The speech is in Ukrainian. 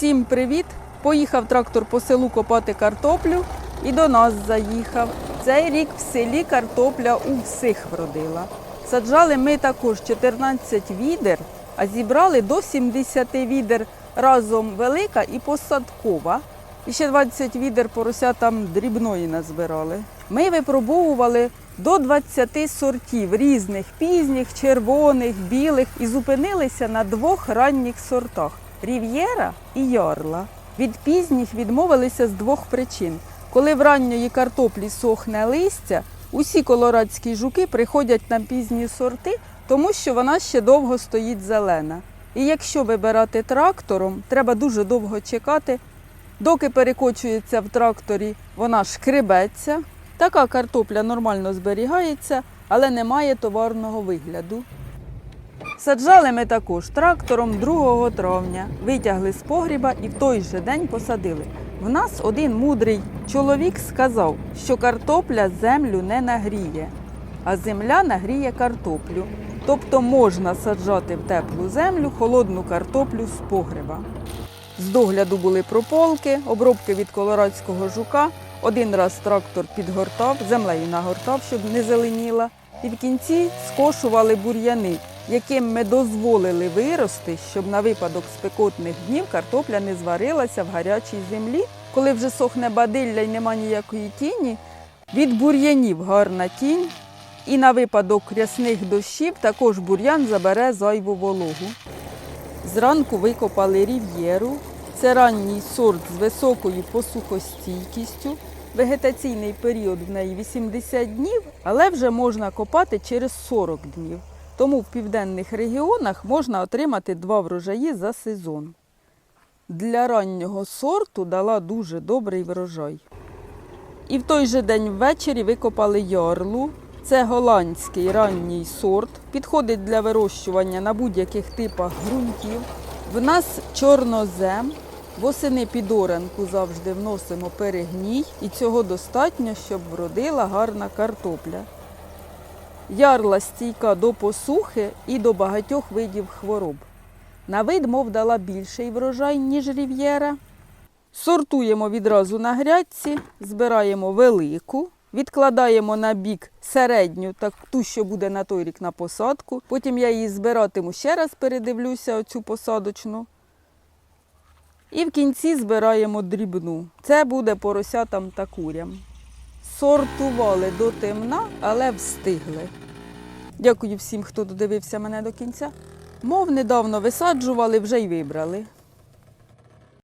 Всім привіт! Поїхав трактор по селу копати картоплю і до нас заїхав. Цей рік в селі картопля у всіх вродила. Саджали ми також 14 відер, а зібрали до 70 відер разом велика і посадкова. І ще 20 відер поросятам дрібної назбирали. Ми випробовували до 20 сортів різних пізніх, червоних, білих і зупинилися на двох ранніх сортах Рів'єра і Ярла. Від пізніх відмовилися з двох причин. Коли в ранньої картоплі сохне листя, усі колорадські жуки приходять на пізні сорти, тому що вона ще довго стоїть зелена. І якщо вибирати трактором, треба дуже довго чекати, доки перекочується в тракторі, вона шкребеться. Така картопля нормально зберігається, але не має товарного вигляду. Саджали ми також трактором 2 травня, витягли з погріба і в той же день посадили. В нас один мудрий чоловік сказав, що картопля землю не нагріє, а земля нагріє картоплю. Тобто можна саджати в теплу землю холодну картоплю з погреба. З догляду були прополки, обробки від колорадського жука. Один раз трактор підгортав, землею нагортав, щоб не зеленіла. І в кінці скошували бур'яни, яким ми дозволили вирости, щоб на випадок спекотних днів картопля не зварилася в гарячій землі. Коли вже сохне бадилля і нема ніякої тіні, від бур'янів гарна тінь. І на випадок рясних дощів також бур'ян забере зайву вологу. Зранку викопали рів'єру. Це ранній сорт з високою посухостійкістю. Вегетаційний період в неї 80 днів, але вже можна копати через 40 днів. Тому в південних регіонах можна отримати два врожаї за сезон. Для раннього сорту дала дуже добрий врожай. І в той же день ввечері викопали ярлу. Це голландський ранній сорт, підходить для вирощування на будь-яких типах ґрунтів. В нас чорнозем. Восени під оранку завжди вносимо перегній, і цього достатньо, щоб вродила гарна картопля. Ярла стійка до посухи і до багатьох видів хвороб. На вид, мов дала більший врожай, ніж рів'єра. Сортуємо відразу на грядці, збираємо велику, відкладаємо на бік середню, так ту, що буде на той рік на посадку. Потім я її збиратиму ще раз, передивлюся оцю посадочну. І в кінці збираємо дрібну. Це буде поросятам та курям. Сортували до темна, але встигли. Дякую всім, хто додивився мене до кінця. Мов недавно висаджували, вже й вибрали.